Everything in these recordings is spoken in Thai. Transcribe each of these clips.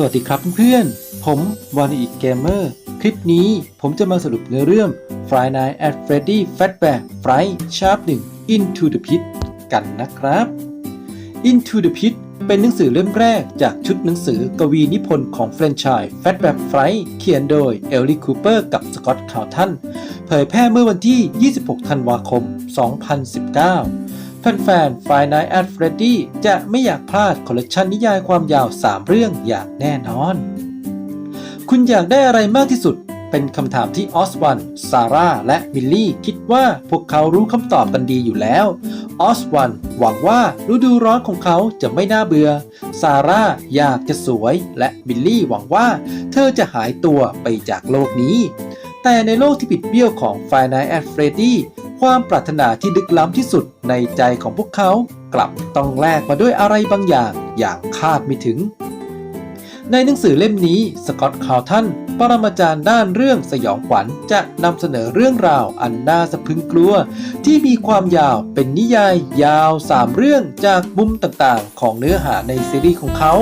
สวัสดีครับเพื่อนๆ ผมวานีอีกเกมเมอร์ คลิปนี้ผมจะมาสรุปเนื้อเรื่อง Friday Night at Freddy Fazbear Fright Sharp 1 Into the Pit กันนะครับ Into the Pit เป็นหนังสือเล่มแรกจากชุดหนังสือกวีนิพนธ์ของแฟรนไชส์ Fazbear Fright เขียนโดยเอลลี่คูเปอร์กับสกอตต์คาวทันเผยแพร่เมื่อวันที่ 26 ธันวาคม 2019 แฟนๆ Friday Night at Freddy จะไม่อยากพลาดคอลเลกชันนิยายความยาว 3 เรื่องอย่างแน่นอน คุณอยากได้อะไรมากที่สุด เป็นคำถามที่ออสวันซาร่า และมิลลี่คิดว่าพวกเขารู้คำตอบกันดีอยู่แล้ว ออสวันหวังว่าฤดูร้อนของเขาจะไม่น่าเบื่อ ซาร่าอยากจะสวย และมิลลี่หวังว่าเธอจะหายตัวไปจากโลกนี้แต่ในโลกที่ปิดเบี้ยวของ f i n a l at Freddy ความปรารถนาที่ลึกล้ำที่สุดในใจของพวกเขา กลับต้องแลกมาด้วยอะไรบางอย่างอย่างคาดไม่ถึง ในหนังสือเล่มนี้สกอตต์คาวทันปรมาจารย์ด้านเรื่องสยองขวัญจะนำเสนอเรื่องราวอันน่าสะพึงกลัว ที่มีความยาวเป็นนิยายยาว 3 เรื่องจากมุมต่างๆ ของเนื้อหาในซีรีส์ของเขา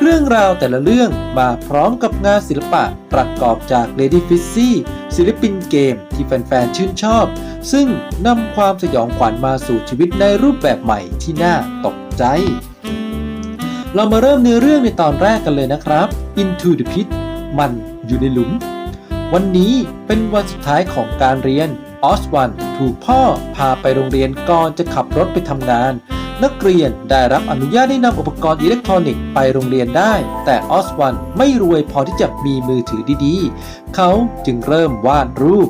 เรื่องราวแต่ละเรื่องมาพร้อมกับงานศิลปะประกอบจาก Lady f i z z y ศิลปินเกมที่แฟนๆชื่นชอบ ซึ่งนำความสยองขวัญมาสู่ชีวิตในรูปแบบใหม่ที่น่าตกใจ เรามาเริ่มเนื้อเรื่องในตอนแรกกันเลยนะครับ Into the Pit มันอยู่ในหลุม วันนี้เป็นวันสุดท้ายของการเรียนออสวันถูกพ่อพาไปโรงเรียนก่อนจะขับรถไปทำงาน นักเรียนได้รับอนุญาตให้นำอุปกรณ์อิเล็กทรอนิกส์ไปโรงเรียนได้ แต่ออสวันไม่รวยพอที่จะมีมือถือดีๆ เขาจึงเริ่มวาดรูป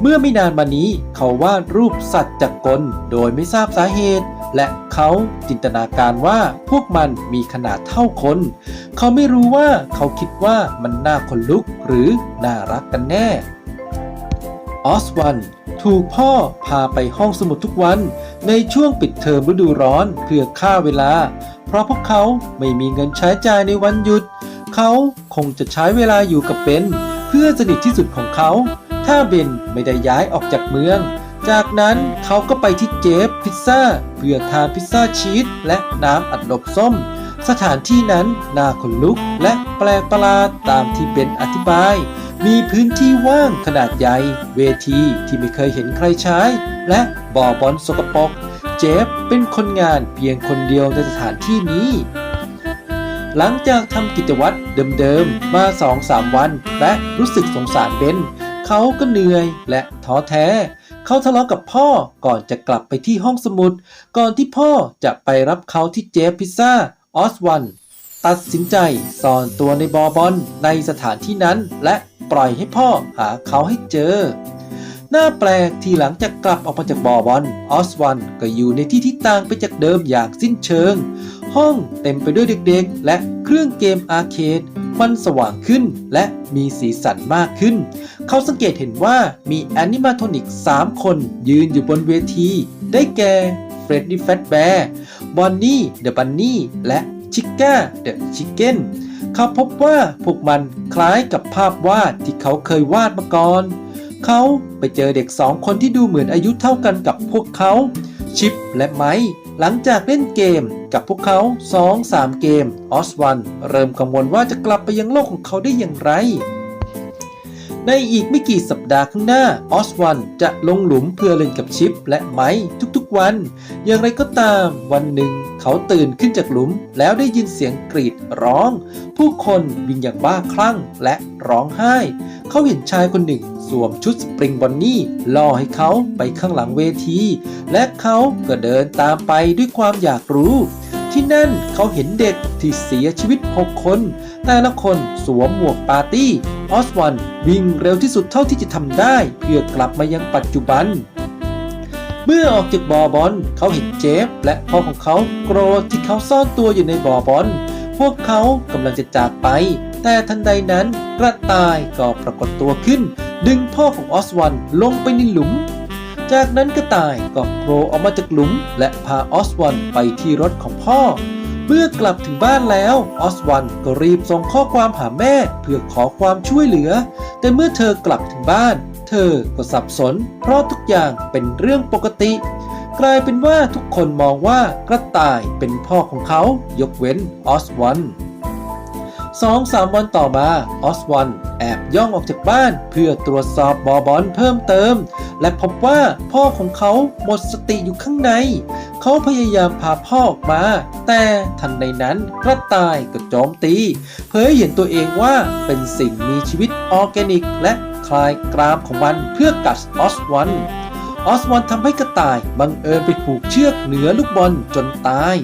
เมื่อไม่นานมานี้เขาวาดรูปสัตว์จักรกลโดยไม่ทราบสาเหตุ และเขาจินตนาการว่าพวกมันมีขนาดเท่าคน เขาไม่รู้ว่าเขาคิดว่ามันน่าขนลุกหรือน่ารักกันแน่ออสวัน ถูกพ่อพาไปห้องสมุดทุกวัน ในช่วงปิดเทอมฤดูร้อนเพื่อฆ่าเวลา เพราะพวกเขาไม่มีเงินใช้จ่ายในวันหยุด เขาคงจะใช้เวลาอยู่กับเบนเพื่อนสนิทที่สุดของเขา ถ้าเบนไม่ได้ย้ายออกจากเมือง จากนั้นเขาก็ไปที่เจฟพิซซ่าเพื่อทานพิซซ่าชีสและน้ำอัดลมส้ม สถานที่นั้นน่าขนลุกและแปลกประหลาดตามที่เบนอธิบาย มีพื้นที่ว่างขนาดใหญ่ เวทีที่ไม่เคยเห็นใครใช้ และบ่อบอลสกปรกเจฟเป็นคนงานเพียงคนเดียวในสถานที่นี้ หลังจากทำกิจวัตรเดิมๆ มาสองสามวัน และรู้สึกสงสารเบนเขาก็เหนื่อยและท้อแท้ เขาทะเลาะกับพ่อก่อนจะกลับไปที่ห้องสมุด ก่อนที่พ่อจะไปรับเขาที่เจฟพิซซ่าออสวันตัดสินใจซ่อนตัวในบอบอลในสถานที่นั้นและ ปล่อยให้พ่อหาเขาให้เจอน่าแปลกที่หลังจากกลับออกมาจากบอบอลออสวันก็อยู่ในที่ที่ต่างไปจากเดิมอย่างสิ้นเชิง ห้องเต็มไปด้วยเด็กๆ และเครื่องเกมอาร์เคดมันสว่างขึ้นและมีสีสันมากขึ้น เขาสังเกตเห็นว่ามีแอนิมาโทนิก 3 คนยืนอยู่บนเวที ได้แก่เฟรดดี้แฟตแบร์บอนนี่เดอะบันนี่และชิก้าเดอะชิคเก้น เขาพบว่าพวกมันคล้ายกับภาพวาดที่เขาเคยวาดมาก่อน เขาไปเจอเด็กสองคนที่ดูเหมือนอายุเท่ากันกับพวกเขา ชิปและไมค์หลังจากเล่นเกมกับพวกเขา2-3เกมออสวันเริ่มกังวลว่าจะกลับไปยังโลกของเขาได้อย่างไรในอีกไม่กี่สัปดาห์ข้างหน้าออสวันจะลงหลุมเพื่อเล่นกับชิปและไมค์ทุก วัน อย่างไรก็ตามวันหนึ่งเขาตื่นขึ้นจากหลุมแล้วได้ยินเสียงกรีดร้อง ผู้คนวิ่งอย่างบ้าคลั่งและร้องไห้ เขาเห็นชายคนหนึ่งสวมชุดสปริงบอนนี่ล่อให้เขาไปข้างหลังเวที และเขาก็เดินตามไปด้วยความอยากรู้ที่นั่นเขาเห็นเด็กที่เสียชีวิต 6 คน แต่ละคนสวมหมวกปาร์ตี้ ออสวันวิ่งเร็วที่สุดเท่าที่จะทำได้ เพื่อกลับมายังปัจจุบัน เมื่อออกจากบ่อบอลเขาเห็นเจฟ และพ่อของเขาโกรธที่เขาซ่อนตัวอยู่ในบ่อบอลพวกเขากำลังจะจากไป แต่ทันใดนั้นกระต่ายก็ปรากฏตัวขึ้น ดึงพ่อของออสวันลงไปในหลุม จากนั้นกระต่ายก็โผล่ออกมาจากหลุม และพาออสวันไปที่รถของพ่อ เมื่อกลับถึงบ้านแล้วออสวันก็รีบส่งข้อความหาแม่เพื่อขอความช่วยเหลือ แต่เมื่อเธอกลับถึงบ้าน เธอก็สับสน เพราะทุกอย่างเป็นเรื่องปกติ กลายเป็นว่าทุกคนมองว่ากระต่ายเป็นพ่อของเขายกเว้นออสวันสองสามวันต่อมาออสวันแอบย่องออกจากบ้านเพื่อตรวจสอบบอบอลเพิ่มเติม และพบว่าพ่อของเขาหมดสติอยู่ข้างใน เขาพยายามพาพ่อออกมา แต่ทันในนั้นกระต่ายก็โจมตี เผยเห็นตัวเองว่าเป็นสิ่งมีชีวิตออร์แกนิกและ ลายกรามของมันเพื่อกัดออสวันออสวันทำให้กระต่ายบังเอิญไปผูกเชือกเหนือลูกบอลจนตาย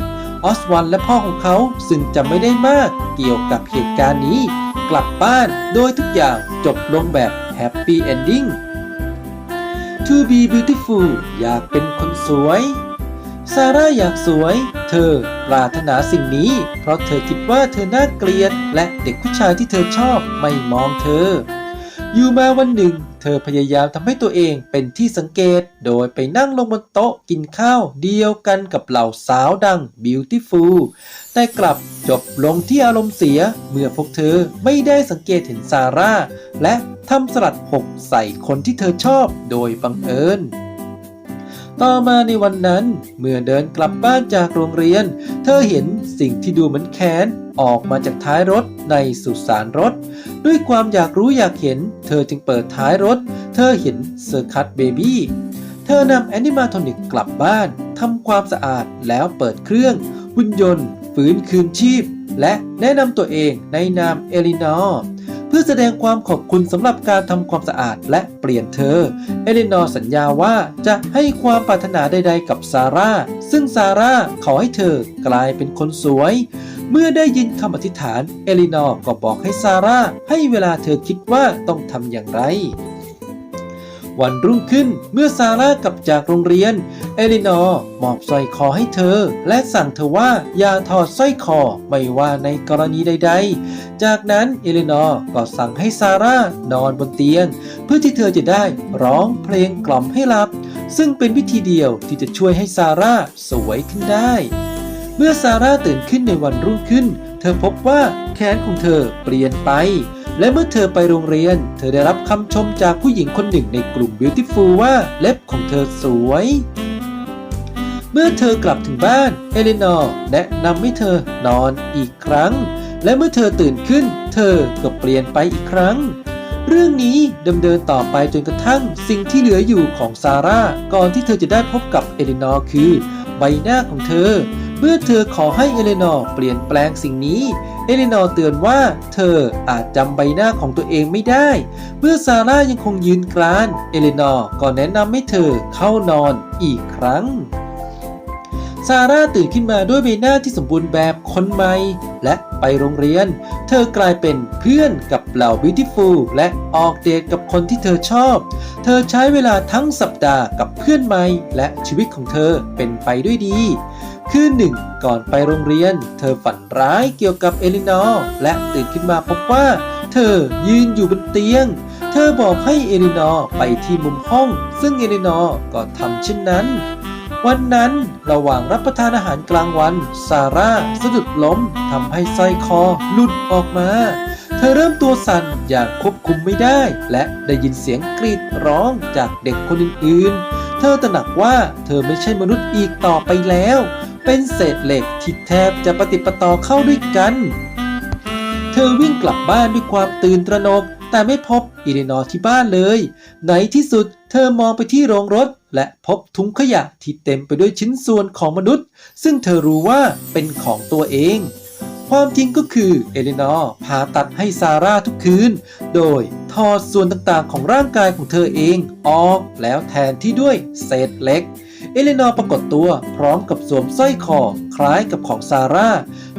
ออสวันและพ่อของเขาซึ่งจำไม่ได้มากเกี่ยวกับเหตุการณ์นี้ กลับบ้านโดยทุกอย่างจบลงแบบแฮปปี้เอนดิ้ง To be beautiful อยากเป็นคนสวย ซาร่าอยากสวย เธอปรารถนาสิ่งนี้ เพราะเธอคิดว่าเธอน่าเกลียด และเด็กผู้ชายที่เธอชอบไม่มองเธอ อยู่มาวันหนึ่ง เธอพยายามทำให้ตัวเองเป็นที่สังเกต โดยไปนั่งลงบนโต๊ะกินข้าวเดียวกันกับเหล่าสาวดัง Beautiful แต่กลับจบลงที่อารมณ์เสีย เมื่อพวกเธอไม่ได้สังเกตเห็นซาร่า และทำสลัดหกใส่คนที่เธอชอบโดยบังเอิญต่อมาในวันนั้น เมื่อเดินกลับบ้านจากโรงเรียน เธอเห็นสิ่งที่ดูเหมือนแขน ออกมาจากท้ายรถในสุสานรถ ด้วยความอยากรู้อยากเห็น เธอจึงเปิดท้ายรถ เธอเห็นเซอร์คัตเบบี้เธอนำแอนิมาโทนิกกลับบ้านทำความสะอาดแล้วเปิดเครื่องหุ่นยนต์ฟื้นคืนชีพ และแนะนำตัวเองในนามเอลินอร์เพื่อแสดงความขอบคุณสำหรับการทำความสะอาดและเปลี่ยนเธอ เอลินอร์สัญญาว่าจะให้ความปรารถนาใดๆกับซาร่า ซึ่งซาร่าขอให้เธอกลายเป็นคนสวย เมื่อได้ยินคำอธิษฐาน เอลินอร์ก็บอกให้ซาร่าให้เวลาเธอคิดว่าต้องทำอย่างไร วันรุ่งขึ้นเมื่อซาร่ากลับจากโรงเรียน เอลินอร์มอบสร้อยคอให้เธอ และสั่งเธอว่าอย่าถอดสร้อยคอไม่ว่าในกรณีใด ๆ จากนั้นเอลินอร์ก็สั่งให้ซาร่านอนบนเตียง เพื่อที่เธอจะได้ร้องเพลงกล่อมให้หลับ ซึ่งเป็นวิธีเดียวที่จะช่วยให้ซาร่าสวยขึ้นได้ เมื่อซาร่าตื่นขึ้นในวันรุ่งขึ้น เธอพบว่าแขนของเธอเปลี่ยนไป และเมื่อเธอไปโรงเรียน เธอได้รับคำชมจากผู้หญิงคนหนึ่งในกลุ่ม Beautiful ว่าเล็บของเธอสวย เมื่อเธอกลับถึงบ้าน เอเลนอร์แนะนำให้เธอนอนอีกครั้ง และเมื่อเธอตื่นขึ้น เธอก็เปลี่ยนไปอีกครั้ง เรื่องนี้ดำเนินต่อไปจนกระทั่งสิ่งที่เหลืออยู่ของซาร่าก่อนที่เธอจะได้พบกับเอเลนอร์คือ ใบหน้าของเธอ เมื่อเธอขอให้เอเลนอร์เปลี่ยนแปลงสิ่งนี้ เอเลนอร์เตือนว่าเธออาจจำใบหน้าของตัวเองไม่ได้ เมื่อซาร่ายังคงยืนกราน เอเลนอร์ก็แนะนำให้เธอเข้านอนอีกครั้งซาร่าตื่นขึ้นมาด้วยใบหน้าที่สมบูรณ์แบบคนใหม่ และไปโรงเรียน เธอกลายเป็นเพื่อนกับเหล่า Beautiful และออกเดทกับคนที่เธอชอบ เธอใช้เวลาทั้งสัปดาห์กับเพื่อนใหม่ และชีวิตของเธอเป็นไปด้วยดี คืนหนึ่งก่อนไปโรงเรียน เธอฝันร้ายเกี่ยวกับเอลินอร์และตื่นขึ้นมาพบว่า เธอยืนอยู่บนเตียง เธอบอกให้เอลินอร์ไปที่มุมห้อง ซึ่งเอลินอร์ก็ทำเช่นนั้น วันนั้นระหว่างรับประทานอาหารกลางวัน ซาร่าสะดุดล้มทำให้สร้อยคอหลุดออกมา เธอเริ่มตัวสั่นอย่างควบคุมไม่ได้ และได้ยินเสียงกรีดร้องจากเด็กคนอื่นๆ เธอตระหนักว่าเธอไม่ใช่มนุษย์อีกต่อไปแล้ว เป็นเศษเหล็กที่แทบจะปฏิปต่อเข้าด้วยกัน เธอวิ่งกลับบ้านด้วยความตื่นตระหนก แต่ไม่พบอิเลนอร์ที่บ้านเลย ในที่สุดเธอมองไปที่โรงรถ และพบถุงขยะที่เต็มไปด้วยชิ้นส่วนของมนุษย์ ซึ่งเธอรู้ว่าเป็นของตัวเองความจริงก็คือเอเลนอร์ผ่าตัดให้ซาร่าทุกคืน โดยถอดส่วนต่างๆของร่างกายของเธอเองออกแล้วแทนที่ด้วยเศษเหล็ก เอเลนอร์ปรากฏตัวพร้อมกับสวมสร้อยคอคล้ายกับของซาร่า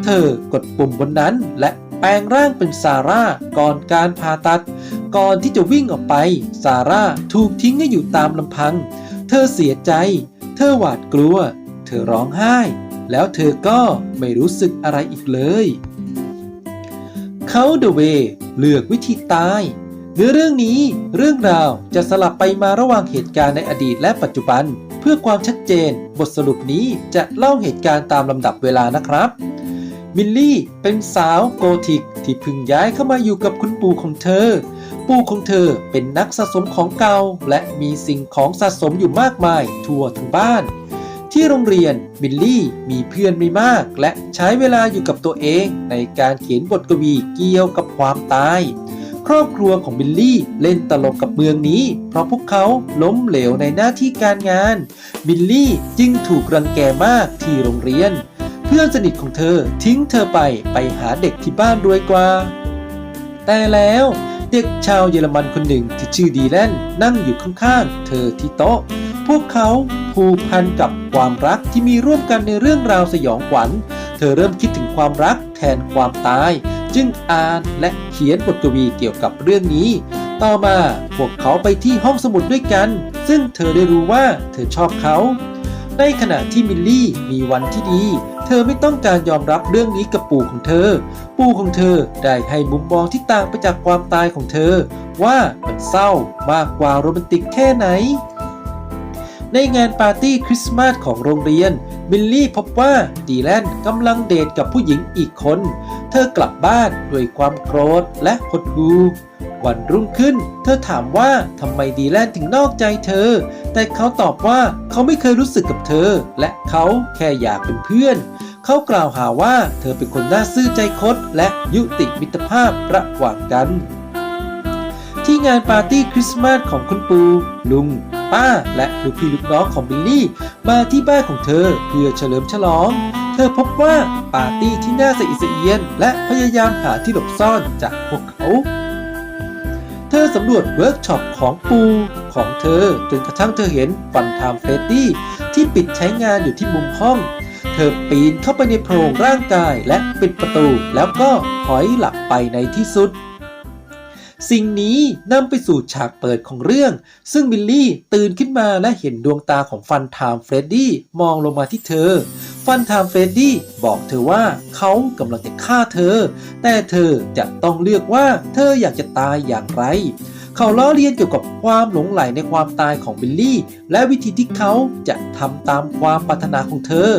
เธอกดปุ่มบนนั้นและแปลงร่างเป็นซาร่าก่อนการผ่าตัด ก่อนที่จะวิ่งออกไป ซาร่าถูกทิ้งให้อยู่ตามลำพัง เธอเสียใจ เธอหวาดกลัว เธอร้องไห้ แล้วเธอก็ไม่รู้สึกอะไรอีกเลยเขาเดเวเลือกวิธีตายเนื้อเรื่องนี้เรื่องราวจะสลับไปมาระหว่างเหตุการณ์ในอดีตและปัจจุบัน พื่อความชัดเจน บทสรุปนี้จะเล่าเหตุการณ์ตามลำดับเวลานะครับ มิลลี่เป็นสาวโกธิกที่เพึ่งย้ายเข้ามาอยู่กับคุณปู่ของเธอ ปู่ของเธอเป็นนักสะสมของเก่า และมีสิ่งของสะสมอยู่มากมายทั่วทั้งบ้าน ที่โรงเรียนบิลลี่มีเพื่อนไม่มาก และใช้เวลาอยู่กับตัวเองในการเขียนบทกวีเกี่ยวกับความตาย ครอบครัวของบิลลี่เล่นตลกกับเมืองนี้ เพราะพวกเขาล้มเหลวในหน้าที่การงาน บิลลี่จึงถูกรังแกมากที่โรงเรียน เพื่อนสนิทของเธอทิ้งเธอไปไปหาเด็กที่บ้านรวยกว่า แต่แล้วเด็กชาวเยอรมันคนหนึ่งที่ชื่อดีแลนนั่งอยู่ข้างๆ เธอที่โต๊ะ พวกเขาผูกพันกับความรักที่มีร่วมกันในเรื่องราวสยองขวัญ เธอเริ่มคิดถึงความรักแทนความตาย จึงอ่านและเขียนบทกวีเกี่ยวกับเรื่องนี้ ต่อมาพวกเขาไปที่ห้องสมุดด้วยกัน ซึ่งเธอได้รู้ว่าเธอชอบเขา ในขณะที่มิลลี่มีวันที่ดี เธอไม่ต้องการยอมรับเรื่องนี้กับปู่ของเธอ ปู่ของเธอได้ให้มุมมองที่ต่างไปจากความตายของเธอ ว่ามันเศร้ามากกว่าโรแมนติกแค่ไหนในงานปาร์ตี้คริสต์มาสของโรงเรียนมิลลี่พบว่าดีแลนกำลังเดทกับผู้หญิงอีกคน เธอกลับบ้านด้วยความโกรธและหดหู่วันรุ่งขึ้น เธอถามว่าทำไมดีแลนถึงนอกใจเธอ แต่เขาตอบว่าเขาไม่เคยรู้สึกกับเธอ และเขาแค่อยากเป็นเพื่อน เขากล่าวหาว่าเธอเป็นคนน่าซื่อใจคดและยุติมิตรภาพระหว่างกัน ที่งานปาร์ตี้คริสต์มาสของคุณปู ลุง ป้า และลูกพี่ลูกน้องของบิลลี่ มาที่บ้านของเธอเพื่อเฉลิมฉลอง ธอพบว่าปาร์ตี้ที่น่าสะอิดสะเอียน และพยายามหาที่หลบซ่อนจากพวกเขา เธอสำรวจเวิร์กช็อปของปูของเธอจนกระทั่งเธอเห็นฟันไทม์เฟรดดี้ที่ปิดใช้งานอยู่ที่มุมห้อง เธอปีนเข้าไปในโพรงร่างกายและปิดประตูแล้วก็ถอยหลับไปในที่สุดสิ่งนี้นำไปสู่ฉากเปิดของเรื่อง ซึ่งบิลลี่ตื่นขึ้นมาและเห็นดวงตาของฟันไทม์เฟรดดี้มองลงมาที่เธอ ฟันไทม์เฟรดดี้บอกเธอว่าเขากำลังจะฆ่าเธอ แต่เธอจะต้องเลือกว่าเธออยากจะตายอย่างไร เขาล้อเลียนเกี่ยวกับความหลงไหลในความตายของบิลลี่ และวิธีที่เขาจะทำตามความปรารถนาของเธอ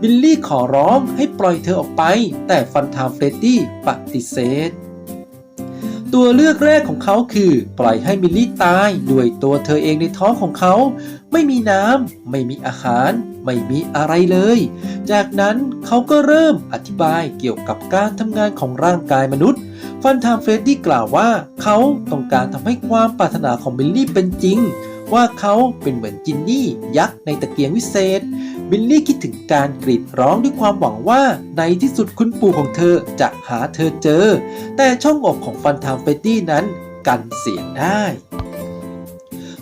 บิลลี่ขอร้องให้ปล่อยเธอออกไป แต่ฟันไทม์เฟรดดี้ปฏิเสธตัวเลือกแรกของเขาคือ ปล่อยให้มิลลี่ตายด้วยตัวเธอเองในท้องของเขา ไม่มีน้ำ ไม่มีอาหาร ไม่มีอะไรเลย จากนั้นเขาก็เริ่มอธิบายเกี่ยวกับการทำงานของร่างกายมนุษย์ ฟันไทม์เฟรดดี้กล่าวว่า เขาต้องการทำให้ความปรารถนาของบิลลี่เป็นจริง ว่าเขาเป็นเหมือนจินนี่ยักษ์ในตะเกียงวิเศษ บิลลี่คิดถึงการกรีดร้องด้วยความหวังว่าในที่สุดคุณปู่ของเธอจะหาเธอเจอ แต่ช่องอกของฟันไทม์เฟรดดี้นั้นกันเสียงได้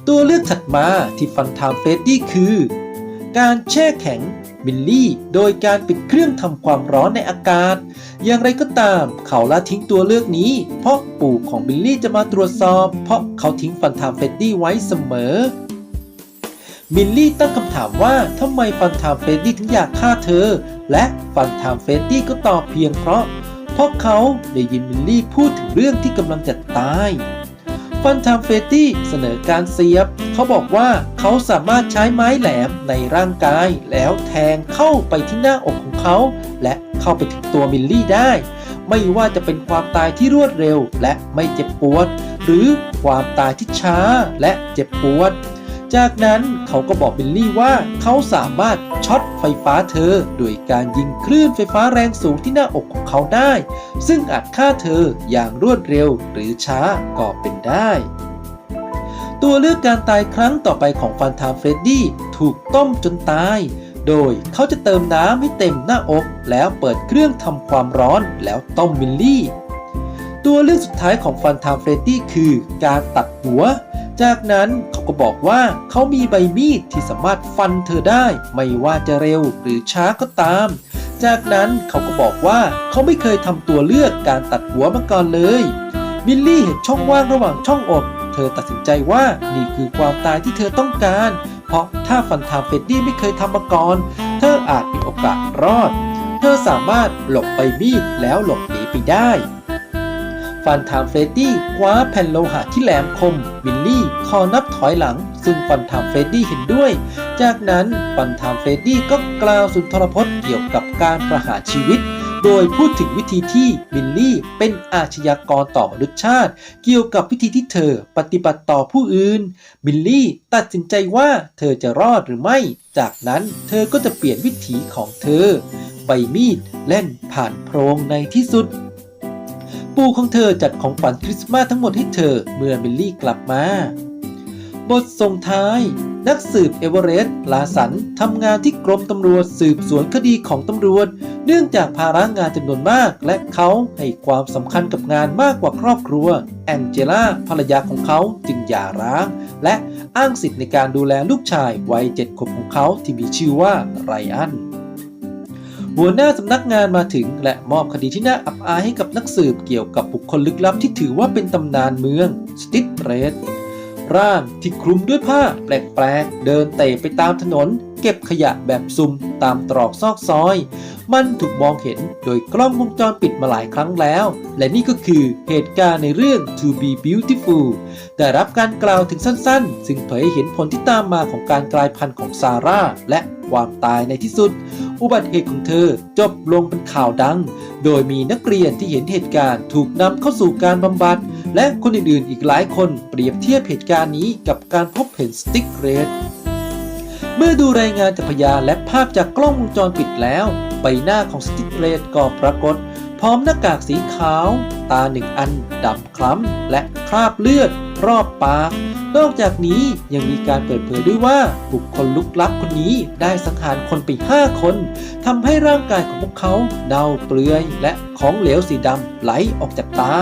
ตัวเลือกถัดมาที่ฟันไทม์เฟรดดี้คือ การแช่แข็งบิลลี่โดยการปิดเครื่องทำความร้อนในอากาศ อย่างไรก็ตาม เขาละทิ้งตัวเลือกนี้ เพราะปู่ของบิลลี่จะมาตรวจสอบ เพราะเขาทิ้งฟันไทม์เฟรดดี้ไว้เสมอบิลลี่ตั้งคำถามว่าทำไมฟันไทม์เฟรดดี้ถึงอยากฆ่าเธอ และฟันไทม์เฟรดดี้ก็ตอบเพียงเพราะ เพราะเขาได้ยินบิลลี่พูดถึงเรื่องที่กำลังจะตาย ฟอนทัมเฟตี้เสนอการเสียบ เขาบอกว่าเขาสามารถใช้ไม้แหลมในร่างกาย แล้วแทงเข้าไปที่หน้าอกของเขา และเข้าไปถึงตัวมิลลี่ได้ ไม่ว่าจะเป็นความตายที่รวดเร็วและไม่เจ็บปวด หรือความตายที่ช้าและเจ็บปวด จากนั้นเขาก็บอกบิลลี่ว่าเขาสามารถช็อตไฟฟ้าเธอ โดยการยิงคลื่นไฟฟ้าแรงสูงที่หน้าอกของเขาได้ ซึ่งอาจฆ่าเธออย่างรวดเร็วหรือช้าก็เป็นได้ตัวเลือกการตายครั้งต่อไปของฟันทามเฟรดดี้ถูกต้มจนตาย โดยเขาจะเติมน้ำให้เต็มหน้าอก แล้วเปิดเครื่องทำความร้อนแล้วต้มมิลลี่ ตัวเลือกสุดท้ายของฟันทามเฟรดดี้คือการตัดหัว จากนั้นเขาก็บอกว่าเขามีใบมีดที่สามารถฟันเธอได้ ไม่ว่าจะเร็วหรือช้าก็ตาม จากนั้นเขาก็บอกว่าเขาไม่เคยทำตัวเลือกการตัดหัวมาก่อนเลยบิลลี่เห็นช่องว่างระหว่างช่องอกเธอตัดสินใจว่านี่คือความตายที่เธอต้องการ เพราะถ้าฟันทามเฟดดี้ไม่เคยทำมาก่อน เธออาจมีโอกาสรอด เธอสามารถหลบไปมีดแล้วหลบหนีไปได้ ฟันทามเฟรดดี้คว้าแผ่นโลหะที่แหลมคม บิลลี่คอนับถอยหลัง ซึ่งฟันทามเฟรดดี้เห็นด้วย จากนั้นฟันทามเฟรดดี้ก็กล่าวสุนทรพจน์เกี่ยวกับการประหารชีวิต โดยพูดถึงวิธีที่มิลลี่เป็นอาชญากรต่อมนุษยชาติ เกี่ยวกับวิธีที่เธอปฏิบัติต่อผู้อื่นมิลลี่ตัดสินใจว่าเธอจะรอดหรือไม่ จากนั้นเธอก็จะเปลี่ยนวิถีของเธอ ใบมีดเล่นผ่านโพรงในที่สุด ปู่ของเธอจัดของขวัญคริสต์มาสทั้งหมดให้เธอเมื่อมิลลี่กลับมา บทส่งท้าย นักสืบเอเวอเรสต์ลาสันทำงานที่กรมตำรวจสืบสวนคดีของตำรวจ เนื่องจากภาระงานจำนวนมาก และเขาให้ความสำคัญกับงานมากกว่าครอบครัว แองเจล่าภรรยาของเขาจึงหย่าร้าง และอ้างสิทธิ์ในการดูแลลูกชายวัยเจ็ดขวบของเขาที่มีชื่อว่าไรอัน หัวหน้าสำนักงานมาถึง และมอบคดีที่น่าอับอายให้กับนักสืบเกี่ยวกับบุคคลลึกลับที่ถือว่าเป็นตำนานเมืองสติทเรสร่างที่คลุมด้วยผ้าแปลกๆ เดินเตะไปตามถนน เก็บขยะแบบซุ่มตามตรอกซอกซอย มันถูกมองเห็นโดยกล้องวงจรปิดมาหลายครั้งแล้ว และนี่ก็คือเหตุการณ์ในเรื่อง To Be Beautiful ได้รับการกล่าวถึงสั้นๆ ซึ่งเผยเห็นผลที่ตามมาของการกลายพันธุ์ของซาร่าและ ความตายในที่สุด อุบัติเหตุของเธอจบลงเป็นข่าวดัง โดยมีนักเรียนที่เห็นเหตุการณ์ถูกนำเข้าสู่การบำบัด และคนอื่นๆ อีกหลายคนเปรียบเทียบเหตุการณ์นี้กับการพบเห็นสติ๊กเรดเมื่อดูรายงานจากพยานและภาพจากกล้องวงจรปิดแล้ว ใบหน้าของสติ๊กเรดก็ปรากฏ พร้อมหน้ากากสีขาว ตาหนึ่งอันดำคล้ำและคราบเลือดรอบปาก นอกจากนี้ยังมีการเปิดเผยด้วยว่าบุคคลลุกลับคนนี้ได้สังหารคนไป 5 คนทำให้ร่างกายของพวกเขาเน่าเปลือยและของเหลวสีดำไหลออกจากตา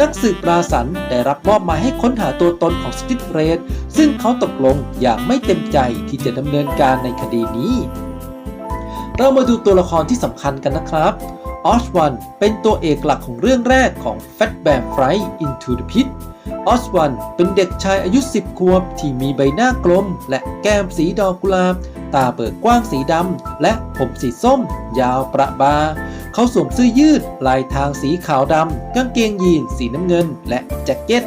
นักสืบปราสันได้รับมอบหมายให้ค้นหาตัวตนของสติทเรดซึ่งเขาตกลงอย่างไม่เต็มใจที่จะดำเนินการในคดีนี้ เรามาดูตัวละครที่สำคัญกันนะครับออสวันเป็นตัวเอกหลักของเรื่องแรกของ Fat Bear Flight into the Pit ออสวันเป็นเด็กชายอายุ 10 ขวบ ที่มีใบหน้ากลม และแก้มสีดอกกุหลาบ ตาเบิกกว้างสีดำ และผมสีส้ม ยาวประบา เขาสวมเสื้อยืด ลายทางสีขาวดำกางเกงยีนสีน้ำเงิน และแจ็คเก็ต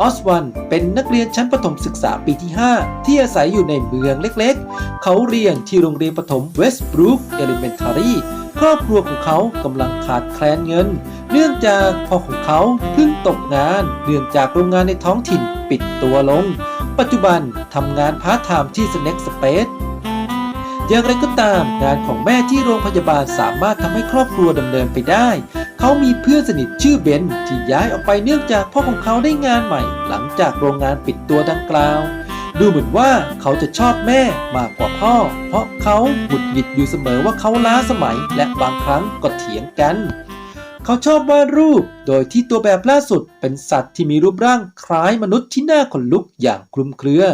ออสวันเป็นนักเรียนชั้นประถมศึกษาปีที่ 5 ที่อาศัยอยู่ในเมืองเล็กๆ เขาเรียนที่โรงเรียนประถมเวสต์บรูคเอลิเมนทารี ครอบครัวของเขากำลังขาดแคลนเงิน เนื่องจากพ่อของเขาเพิ่งตกงาน เนื่องจากโรงงานในท้องถิ่นปิดตัวลง ปัจจุบันทำงานพาร์ทไทม์ที่ Snack Space อย่างไรก็ตามงานของแม่ที่โรงพยาบาลสามารถทำให้ครอบครัวดำเนินไปได้ เขามีเพื่อนสนิทชื่อเบนที่ย้ายออกไปเนื่องจากพ่อของเขาได้งานใหม่ หลังจากโรงงานปิดตัวดังกล่าว ดูเหมือนว่าเขาจะชอบแม่มากกว่าพ่อ เพราะเขาหงุดหงิดอยู่เสมอว่าเขาล้าสมัยและบางครั้งก็เถียงกัน เขาชอบวาดรูป โดยที่ตัวแบบล่าสุดเป็นสัตว์ที่มีรูปร่างคล้ายมนุษย์ที่หน่าขนลุกอย่างคลุมเครือ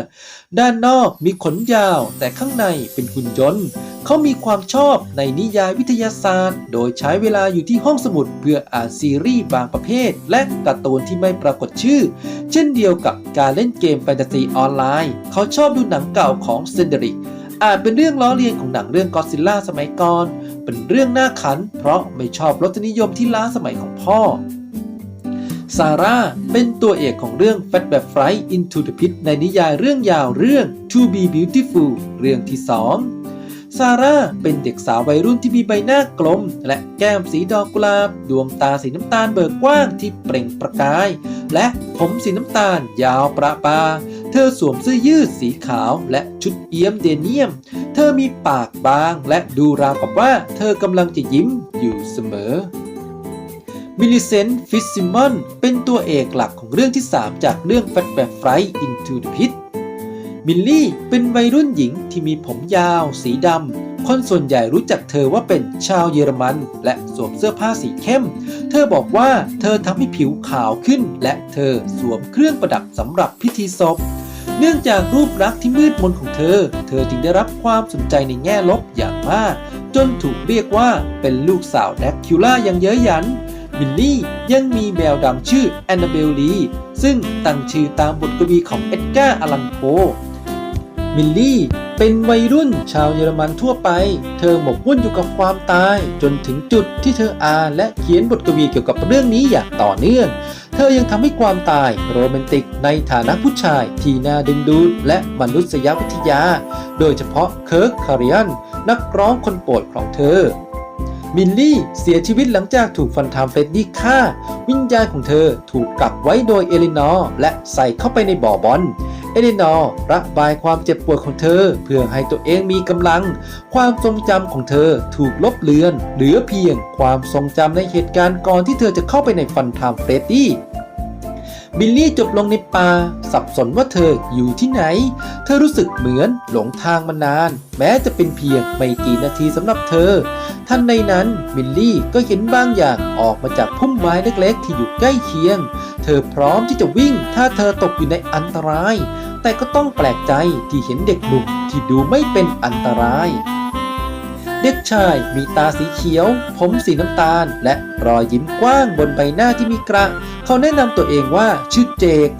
ด้านนอกมีขนยาว แต่ข้างในเป็นหุ่นยนต์ เขามีความชอบในนิยายวิทยาศาสตร์ โดยใช้เวลาอยู่ที่ห้องสมุดเพื่ออ่านซีรีส์บางประเภท และการ์ตูนที่ไม่ปรากฏชื่อ เช่นเดียวกับการเล่นเกมแฟนตาซีออนไลน์ เขาชอบดูหนังเก่าของเซนเดริก อาจเป็นเรื่องล้อเลียนของหนังเรื่องกอซิลล่าสมัยก่อน เป็นเรื่องน่าขัน เพราะไม่ชอบรสนิยมที่ล้าสมัยของพ่อ ซาร่าเป็นตัวเอกของเรื่อง Fat Bear Flight into the Pit ในนิยายเรื่องยาวเรื่อง To Be Beautiful เรื่องที่2ซาร่าเป็นเด็กสาววัยรุ่นที่มีใบหน้ากลม และแก้มสีดอกกุหลาบ ดวงตาสีน้ำตาลเบิกกว้างที่เปล่งประกาย และผมสีน้ำตาลยาวประปา ธอสวมเสื้อยืดสีขาวและชุดเอี้ยมเดเนียม เธอมีปากบางและดูราวกับว่าเธอกำลังจะยิ้มอยู่เสมอมิลลิเซนฟิสซิมอนเป็นตัวเอกหลักของเรื่องที่ 3 จากเรื่อง Fat Bear Flight into the Pit มิลลี่เป็นวัยรุ่นหญิงที่มีผมยาว สีดำ คนส่วนใหญ่รู้จักเธอว่าเป็นชาวเยอรมัน และสวมเสื้อผ้าสีเข้ม เธอบอกว่าเธอทำให้ผิวขาวขึ้น และเธอสวมเครื่องประดับสำหรับพิธีศพ เนื่องจากรูปลักษณ์ที่มืดมนของเธอ เธอจึงได้รับความสนใจในแง่ลบอย่างมาก จนถูกเรียกว่าเป็นลูกสาวแดกคิวล่าอย่างเย้ยหยันมิลลี่ยังมีแมวดำชื่อแอนนาเบลลี ซึ่งตั้งชื่อตามบทกวีของเอ็ดการ์ อลันโพมิลลี่เป็นวัยรุ่นชาวเยอรมันทั่วไป เธอหมกมุ่นอยู่กับความตาย จนถึงจุดที่เธออ่านและเขียนบทกวีเกี่ยวกับเรื่องนี้อย่างต่อเนื่อง เธอยังทำให้ความตายโรแมนติกในฐานะผู้ชายที่น่าดึงดูดและมนุษยวิทยา โดยเฉพาะเคิร์กคาริอันนักร้องคนโปรดของเธอ มินลี่เสียชีวิตหลังจากถูกฟันทามเฟรดดี้ฆ่า วิญญาณของเธอถูกกักไว้โดยเอลินอร์และใส่เข้าไปในบ่อบอล เอลินอร์ระบายความเจ็บปวดของเธอ เพื่อให้ตัวเองมีกำลัง ความทรงจำของเธอถูกลบเลือน เหลือเพียงความทรงจำในเหตุการณ์ก่อนที่เธอจะเข้าไปในฟันทามเฟรดดี้บิลลี่จบลงในป่า สับสนว่าเธออยู่ที่ไหน เธอรู้สึกเหมือนหลงทางมานาน แม้จะเป็นเพียงไม่กี่นาทีสำหรับเธอ ทันในนั้นบิลลี่ก็เห็นบางอย่างออกมาจากพุ่มไม้เล็กๆ ที่อยู่ใกล้เคียง เธอพร้อมที่จะวิ่งถ้าเธอตกอยู่ในอันตราย แต่ก็ต้องแปลกใจที่เห็นเด็กหนุ่มที่ดูไม่เป็นอันตราย เด็กชายมีตาสีเขียว ผมสีน้ำตาล และรอยยิ้มกว้างบนใบหน้าที่มีกระ เขาแนะนำตัวเองว่าชื่อเจก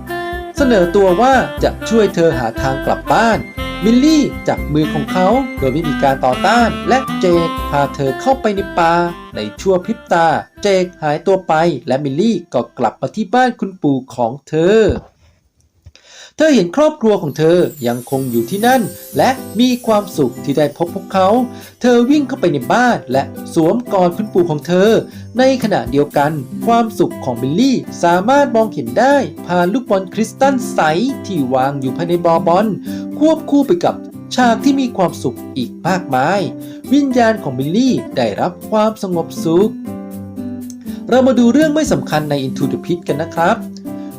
เสนอตัวว่าจะช่วยเธอหาทางกลับบ้านมิลลี่จับมือของเขาโดยไม่มีการต่อต้าน และเจกพาเธอเข้าไปในป่าในชั่วพริบตา เจกหายตัวไป และมิลลี่ก็กลับมาที่บ้านคุณปู่ของเธอ เธอเห็นครอบครัวของเธอยังคงอยู่ที่นั่น และมีความสุขที่ได้พบพวกเขา เธอวิ่งเข้าไปในบ้านและสวมกอดคุณปู่ของเธอ ในขณะเดียวกัน ความสุขของบิลลี่สามารถมองเห็นได้ผ่านลูกบอลคริสตัลใสที่วางอยู่ภายในบอบอล ควบคู่ไปกับฉากที่มีความสุขอีกมากมาย วิญญาณของบิลลี่ได้รับความสงบสุข เรามาดูเรื่องไม่สำคัญใน Into the Pit กันนะครับ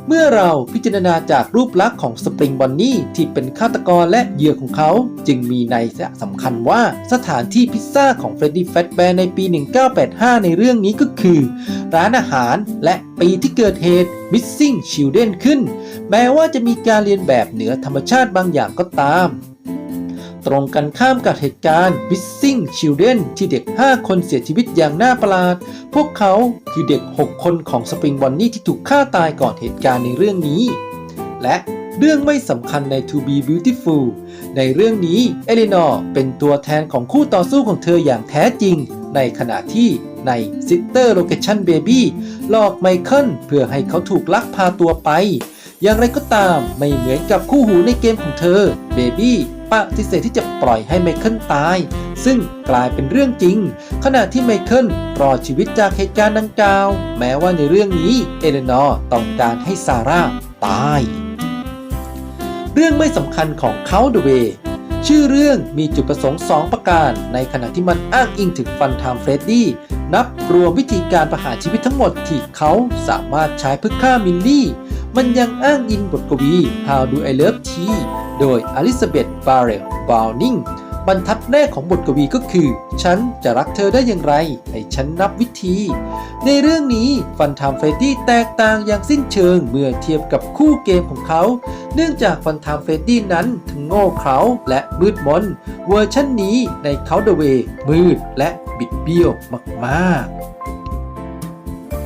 เมื่อเราพิจารณาจากรูปลักษณ์ของสปริงบอนนี่ที่เป็นฆาตกรและเหยื่อของเขา จึงมีในยยะสำคัญว่าสถานที่พิซซ่าของเฟรดดี้แฟตแบร์ในปี 1985 ในเรื่องนี้ก็คือ ร้านอาหารและปีที่เกิดเหตุ Missing Children ขึ้น แม้ว่าจะมีการเรียนแบบเหนือธรรมชาติบางอย่างก็ตาม ตรงกันข้ามกับเหตุการณ์ Missing Children ที่เด็ก 5 คนเสียชีวิตอย่างน่าประหลาด พวกเขาคือเด็ก 6 คนของสปริงบอนนี่ที่ถูกฆ่าตายก่อนเหตุการณ์ในเรื่องนี้ และเรื่องไม่สำคัญใน To Be Beautiful ในเรื่องนี้ เอลินอร์เป็นตัวแทนของคู่ต่อสู้ของเธออย่างแท้จริง ในขณะที่ใน Sister Location Baby หลอกไมเคิลเพื่อให้เขาถูกลักพาตัวไป อย่างไรก็ตามไม่เหมือนกับคู่หูในเกมของเธอเบบี้ ปฏิเสธที่จะปล่อยให้ไมเคิลตาย ซึ่งกลายเป็นเรื่องจริง ขณะที่ไมเคิลรอดชีวิตจากเหตุการณ์ดังกล่าว แม้ว่าในเรื่องนี้เอเลนอร์ต้องการให้ซาร่าตาย เรื่องไม่สำคัญของเขาเดเวชื่อเรื่องมีจุดประสงค์ 2 ประการ ในขณะที่มันอ้างอิงถึงฟันไทม์เฟรดดี้นับรวมวิธีการประหารชีวิตทั้งหมดที่เขาสามารถใช้เพื่อฆ่ามิลลี่ มันยังอ้างอิงบทกวี How Do I Love Tea โดยอลิซาเบธบาร์เรลบาวนิงบรรทัดแรกของบทกวีก็คือ ฉันจะรักเธอได้อย่างไร ให้ฉันนับวิธี ในเรื่องนี้ฟันทามเฟรดดี้แตกต่างอย่างสิ้นเชิงเมื่อเทียบกับคู่เกมของเขา เนื่องจากฟันทามเฟรดดี้นั้นทั้งโง่เขลาและมืดมน เวอร์ชันนี้ในเขาเดเวมืดและบิดเบี้ยวมากๆ